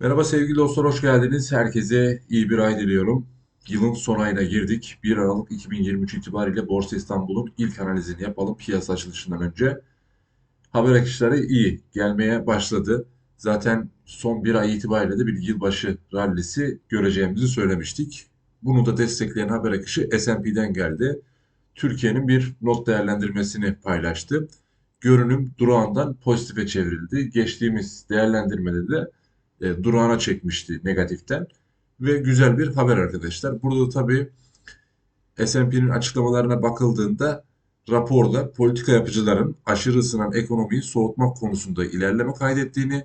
Merhaba sevgili dostlar, hoş geldiniz. Herkese iyi bir ay diliyorum. Yılın son ayına girdik. 1 Aralık 2023 itibariyle Borsa İstanbul'un ilk analizini yapalım piyasa açılışından önce. Haber akışları iyi gelmeye başladı. Zaten son bir ay itibariyle de bir yılbaşı rallisi göreceğimizi söylemiştik. Bunu da destekleyen haber akışı S&P'den geldi. Türkiye'nin bir not değerlendirmesini paylaştı. Görünüm durağından pozitife çevrildi. Geçtiğimiz değerlendirmede de e, durağına çekmişti negatiften. Ve güzel bir haber arkadaşlar. Burada tabii S&P'nin açıklamalarına bakıldığında raporda politika yapıcıların aşırı ısınan ekonomiyi soğutmak konusunda ilerleme kaydettiğini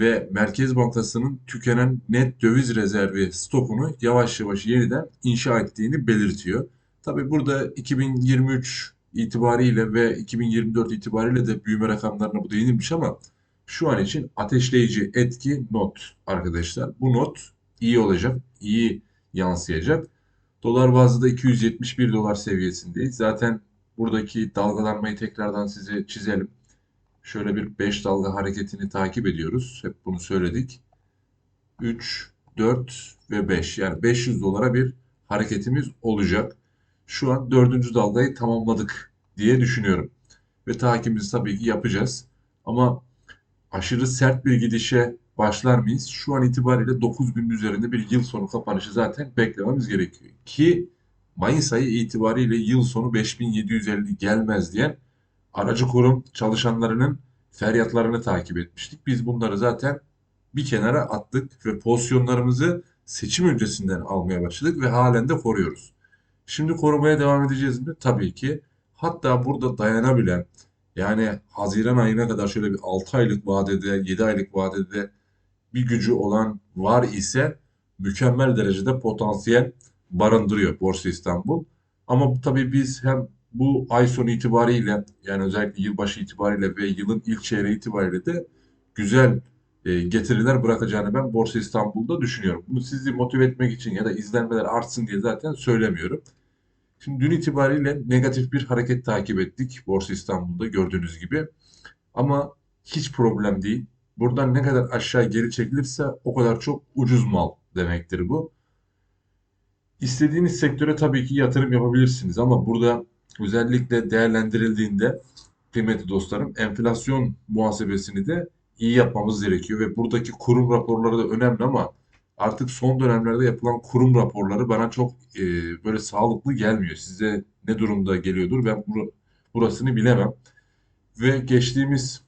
ve Merkez Bankası'nın tükenen net döviz rezervi stokunu yavaş yavaş yeniden inşa ettiğini belirtiyor. Tabii burada 2023 itibariyle ve 2024 itibariyle de büyüme rakamlarına bu değinilmiş ama şu an için ateşleyici etki not arkadaşlar. Bu not iyi olacak, iyi yansıyacak. Dolar bazlı da 271 dolar seviyesindeyiz. Zaten buradaki dalgalanmayı tekrardan size çizelim. Şöyle bir 5 dalga hareketini takip ediyoruz. Hep bunu söyledik. 3, 4 ve 5. Yani 500 dolara bir hareketimiz olacak. Şu an dördüncü dalgayı tamamladık diye düşünüyorum. Ve takibimizi tabii ki yapacağız. Ama aşırı sert bir gidişe başlar mıyız? Şu an itibariyle 9 günün üzerinde bir yıl sonu kapanışı zaten beklememiz gerekiyor. Ki Mayıs ayı itibariyle yıl sonu 5750 gelmez diyen aracı kurum çalışanlarının feryatlarını takip etmiştik. Biz bunları zaten bir kenara attık ve pozisyonlarımızı seçim öncesinden almaya başladık ve halen de koruyoruz. Şimdi korumaya devam edeceğiz mi? Tabii ki. Hatta burada dayanabilen yani Haziran ayına kadar şöyle bir 6 aylık vadede, 7 aylık vadede bir gücü olan var ise mükemmel derecede potansiyel barındırıyor Borsa İstanbul. Ama tabii biz hem bu ay sonu itibariyle yani özellikle yılbaşı itibariyle ve yılın ilk çeyreği itibariyle de güzel e, getiriler bırakacağını ben Borsa İstanbul'da düşünüyorum. Bunu sizi motive etmek için ya da izlenmeler artsın diye zaten söylemiyorum. Şimdi dün itibariyle negatif bir hareket takip ettik Borsa İstanbul'da gördüğünüz gibi. Ama hiç problem değil. Buradan ne kadar aşağı geri çekilirse o kadar çok ucuz mal demektir bu. İstediğiniz sektöre tabii ki yatırım yapabilirsiniz ama burada özellikle değerlendirildiğinde kıymetli dostlarım enflasyon muhasebesini de iyi yapmamız gerekiyor ve buradaki kurum raporları da önemli ama artık son dönemlerde yapılan kurum raporları bana çok e, böyle sağlıklı gelmiyor. Size ne durumda geliyordur ben bur burasını bilemem. Ve geçtiğimiz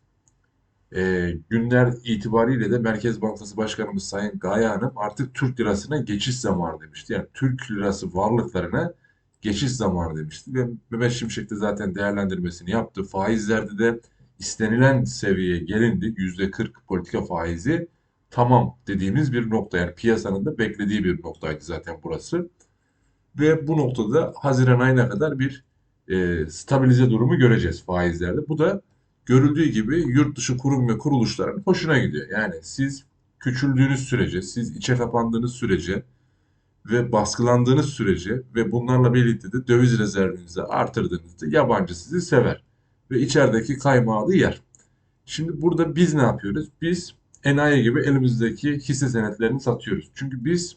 e, günler itibariyle de Merkez Bankası Başkanımız Sayın Gaye Hanım artık Türk lirasına geçiş zamanı demişti. Yani Türk lirası varlıklarına geçiş zamanı demişti. Ve Mehmet Şimşek de zaten değerlendirmesini yaptı. Faizlerde de istenilen seviyeye gelindi. %40 politika faizi tamam dediğimiz bir nokta. Yani piyasanın da beklediği bir noktaydı zaten burası. Ve bu noktada Haziran ayına kadar bir e, stabilize durumu göreceğiz faizlerde. Bu da görüldüğü gibi yurt dışı kurum ve kuruluşların hoşuna gidiyor. Yani siz küçüldüğünüz sürece, siz içe kapandığınız sürece ve baskılandığınız sürece ve bunlarla birlikte de döviz rezervinizi artırdığınızda yabancı sizi sever ve içerideki kaymağı da yer. Şimdi burada biz ne yapıyoruz? Biz enayi gibi elimizdeki hisse senetlerini satıyoruz. Çünkü biz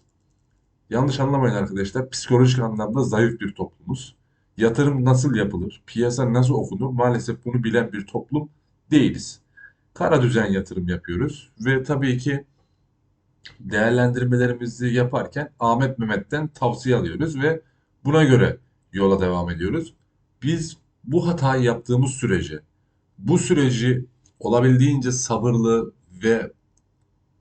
yanlış anlamayın arkadaşlar psikolojik anlamda zayıf bir toplumuz. Yatırım nasıl yapılır, piyasa nasıl okunur maalesef bunu bilen bir toplum değiliz. Kara düzen yatırım yapıyoruz ve tabii ki değerlendirmelerimizi yaparken Ahmet Mehmet'ten tavsiye alıyoruz ve buna göre yola devam ediyoruz. Biz bu hatayı yaptığımız sürece, bu süreci olabildiğince sabırlı ve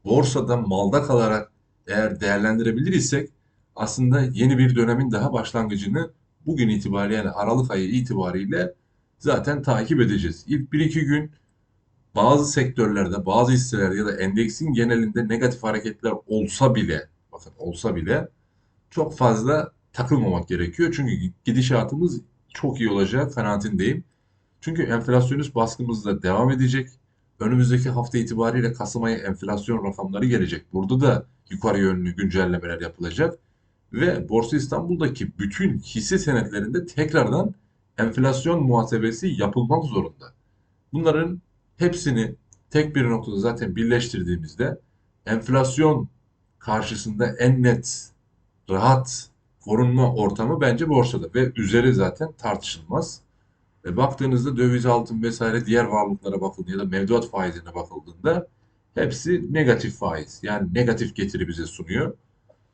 borsada malda kalarak eğer değerlendirebilir isek aslında yeni bir dönemin daha başlangıcını bugün itibariyle yani Aralık ayı itibariyle zaten takip edeceğiz. İlk 1-2 gün bazı sektörlerde, bazı hisselerde ya da endeksin genelinde negatif hareketler olsa bile, bakın olsa bile çok fazla takılmamak gerekiyor. Çünkü gidişatımız çok iyi olacak kanaatindeyim. Çünkü enflasyonist baskımız da devam edecek. Önümüzdeki hafta itibariyle Kasım ayı enflasyon rakamları gelecek. Burada da yukarı yönlü güncellemeler yapılacak. Ve Borsa İstanbul'daki bütün hisse senetlerinde tekrardan enflasyon muhasebesi yapılmak zorunda. Bunların hepsini tek bir noktada zaten birleştirdiğimizde enflasyon karşısında en net, rahat korunma ortamı bence borsada ve üzeri zaten tartışılmaz. E, baktığınızda döviz, altın vesaire diğer varlıklara bakıldığında ya da mevduat faizine bakıldığında hepsi negatif faiz. Yani negatif getiri bize sunuyor.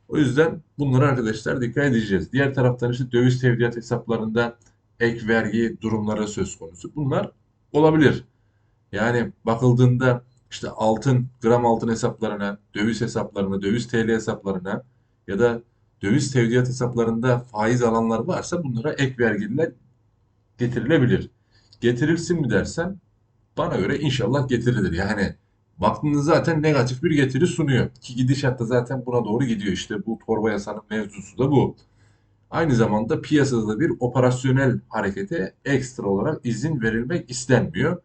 O yüzden bunlara arkadaşlar dikkat edeceğiz. Diğer taraftan işte döviz tevdiat hesaplarında ek vergi durumları söz konusu. Bunlar olabilir. Yani bakıldığında işte altın, gram altın hesaplarına, döviz hesaplarına, döviz TL hesaplarına ya da döviz tevdiat hesaplarında faiz alanlar varsa bunlara ek vergiler getirilebilir. Getirilsin mi dersen bana göre inşallah getirilir. Yani baktığınızda zaten negatif bir getiri sunuyor. Ki gidişat da zaten buna doğru gidiyor. İşte bu torba yasanın mevzusu da bu. Aynı zamanda piyasada da bir operasyonel harekete ekstra olarak izin verilmek istenmiyor.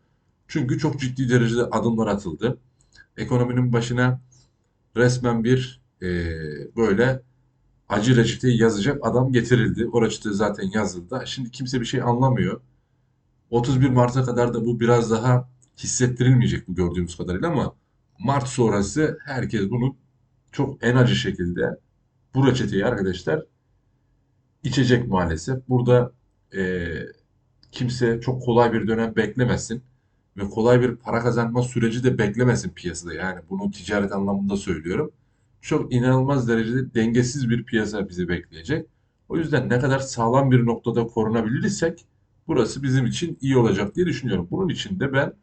Çünkü çok ciddi derecede adımlar atıldı. Ekonominin başına resmen bir e, böyle acı reçeteyi yazacak adam getirildi. O reçete zaten yazıldı. Şimdi kimse bir şey anlamıyor. 31 Mart'a kadar da bu biraz daha hissettirilmeyecek bu gördüğümüz kadarıyla ama Mart sonrası herkes bunu çok en acı şekilde bu reçeteyi arkadaşlar içecek maalesef. Burada e, kimse çok kolay bir dönem beklemesin ve kolay bir para kazanma süreci de beklemesin piyasada. Yani bunu ticaret anlamında söylüyorum. Çok inanılmaz derecede dengesiz bir piyasa bizi bekleyecek. O yüzden ne kadar sağlam bir noktada korunabilirsek burası bizim için iyi olacak diye düşünüyorum. Bunun için de ben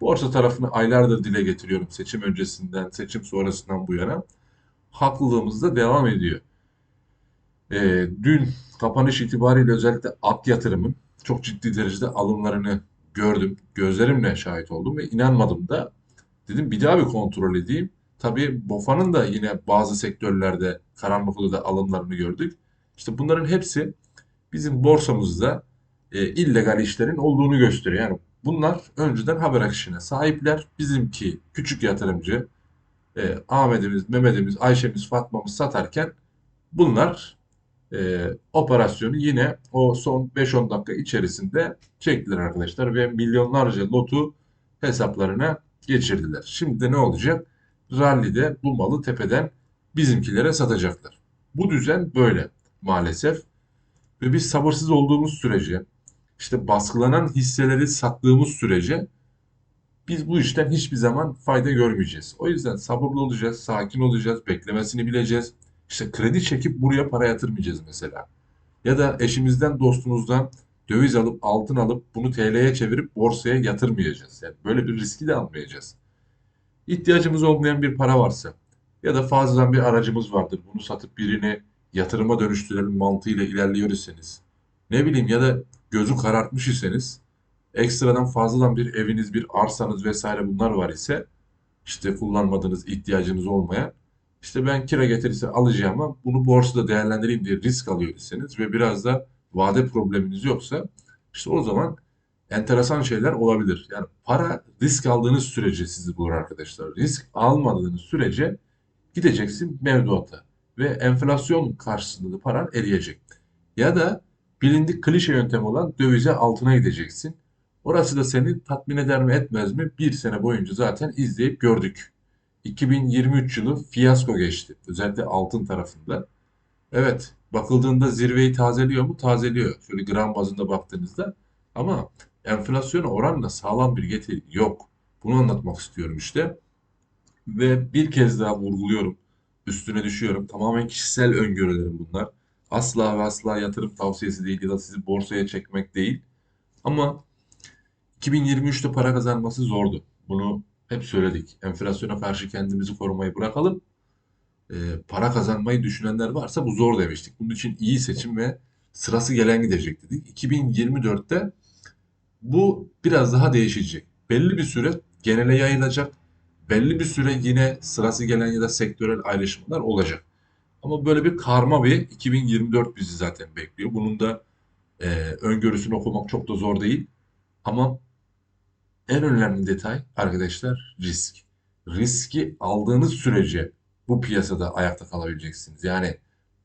borsa tarafını aylardır dile getiriyorum seçim öncesinden, seçim sonrasından bu yana. Haklılığımız da devam ediyor. Ee, dün kapanış itibariyle özellikle Ak Yatırım'ın çok ciddi derecede alımlarını gördüm. Gözlerimle şahit oldum ve inanmadım da. Dedim bir daha bir kontrol edeyim. Tabii BOFA'nın da yine bazı sektörlerde karanlık odada alımlarını gördük. İşte bunların hepsi bizim borsamızda e, illegal işlerin olduğunu gösteriyor. Yani bunlar önceden haber akışına sahipler. Bizimki küçük yatırımcı e, Ahmet'imiz, Mehmet'imiz, Ayşe'miz, Fatma'mız satarken bunlar e, operasyonu yine o son 5-10 dakika içerisinde çektiler arkadaşlar ve milyonlarca lotu hesaplarına geçirdiler. Şimdi de ne olacak? Rally'de bu malı tepeden bizimkilere satacaklar. Bu düzen böyle maalesef. Ve biz sabırsız olduğumuz sürece, işte baskılanan hisseleri sattığımız sürece biz bu işten hiçbir zaman fayda görmeyeceğiz. O yüzden sabırlı olacağız, sakin olacağız, beklemesini bileceğiz. İşte kredi çekip buraya para yatırmayacağız mesela. Ya da eşimizden, dostumuzdan döviz alıp, altın alıp bunu TL'ye çevirip borsaya yatırmayacağız. Yani böyle bir riski de almayacağız. İhtiyacımız olmayan bir para varsa ya da fazladan bir aracımız vardır. Bunu satıp birini yatırıma dönüştürelim mantığıyla ilerliyor iseniz. Ne bileyim ya da gözü karartmış iseniz ekstradan fazladan bir eviniz, bir arsanız vesaire bunlar var ise işte kullanmadığınız, ihtiyacınız olmayan işte ben kira getirisi alacağım ama bunu borsada değerlendireyim diye risk alıyor iseniz ve biraz da vade probleminiz yoksa işte o zaman enteresan şeyler olabilir. Yani para risk aldığınız sürece sizi bulur arkadaşlar. Risk almadığınız sürece gideceksin mevduata ve enflasyon karşısında da paran eriyecek. Ya da bilindik klişe yöntem olan dövize altına gideceksin. Orası da seni tatmin eder mi etmez mi? Bir sene boyunca zaten izleyip gördük. 2023 yılı fiyasko geçti. Özellikle altın tarafında. Evet, bakıldığında zirveyi tazeliyor mu? Tazeliyor. Şöyle gram bazında baktığınızda. Ama enflasyona oranla sağlam bir getiri yok. Bunu anlatmak istiyorum işte. Ve bir kez daha vurguluyorum. Üstüne düşüyorum. Tamamen kişisel öngörülerim bunlar. Asla ve asla yatırım tavsiyesi değil ya da sizi borsaya çekmek değil. Ama 2023'te para kazanması zordu. Bunu hep söyledik. Enflasyona karşı kendimizi korumayı bırakalım. E, para kazanmayı düşünenler varsa bu zor demiştik. Bunun için iyi seçim ve sırası gelen gidecek dedik. 2024'te bu biraz daha değişecek. Belli bir süre genele yayılacak. Belli bir süre yine sırası gelen ya da sektörel ayrışmalar olacak. Ama böyle bir karma bir 2024 bizi zaten bekliyor. Bunun da e, öngörüsünü okumak çok da zor değil. Ama en önemli detay arkadaşlar risk. Riski aldığınız sürece bu piyasada ayakta kalabileceksiniz. Yani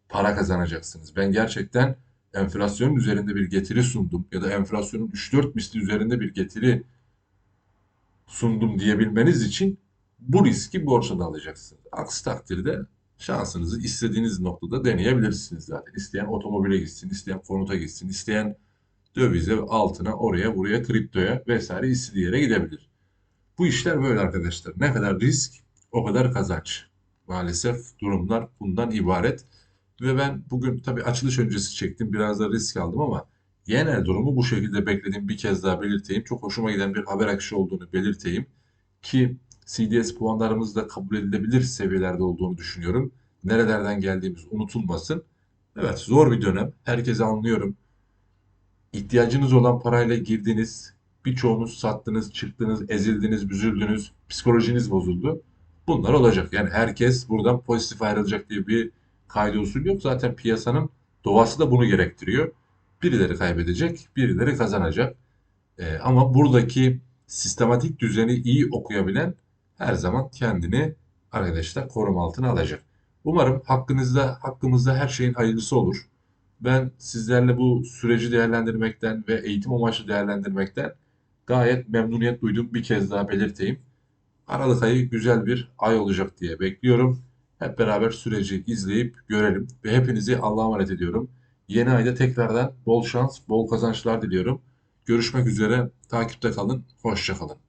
para kazanacaksınız. Ben gerçekten enflasyonun üzerinde bir getiri sundum ya da enflasyonun 3-4 misli üzerinde bir getiri sundum diyebilmeniz için bu riski borsada alacaksınız. Aksi takdirde şansınızı istediğiniz noktada deneyebilirsiniz zaten. İsteyen otomobile gitsin, isteyen konuta gitsin, isteyen dövize, altına, oraya, buraya, kriptoya vesaire istediği yere gidebilir. Bu işler böyle arkadaşlar. Ne kadar risk, o kadar kazanç. Maalesef durumlar bundan ibaret. Ve ben bugün tabii açılış öncesi çektim. Biraz da risk aldım ama genel durumu bu şekilde beklediğim bir kez daha belirteyim. Çok hoşuma giden bir haber akışı olduğunu belirteyim. Ki CDS puanlarımız da kabul edilebilir seviyelerde olduğunu düşünüyorum. Nerelerden geldiğimiz unutulmasın. Evet zor bir dönem. Herkese anlıyorum. İhtiyacınız olan parayla girdiniz. Birçoğunuz sattınız, çıktınız, ezildiniz, büzüldünüz. Psikolojiniz bozuldu. Bunlar olacak. Yani herkes buradan pozitif ayrılacak diye bir kaydı usul yok. Zaten piyasanın doğası da bunu gerektiriyor. Birileri kaybedecek, birileri kazanacak. Ee, ama buradaki sistematik düzeni iyi okuyabilen her zaman kendini arkadaşlar koruma altına alacak. Umarım hakkınızda, hakkımızda her şeyin hayırlısı olur. Ben sizlerle bu süreci değerlendirmekten ve eğitim amaçlı değerlendirmekten gayet memnuniyet duydum. Bir kez daha belirteyim. Aralık ayı güzel bir ay olacak diye bekliyorum. Hep beraber süreci izleyip görelim ve hepinizi Allah'a emanet ediyorum. Yeni ayda tekrardan bol şans, bol kazançlar diliyorum. Görüşmek üzere. Takipte kalın. Hoşça kalın.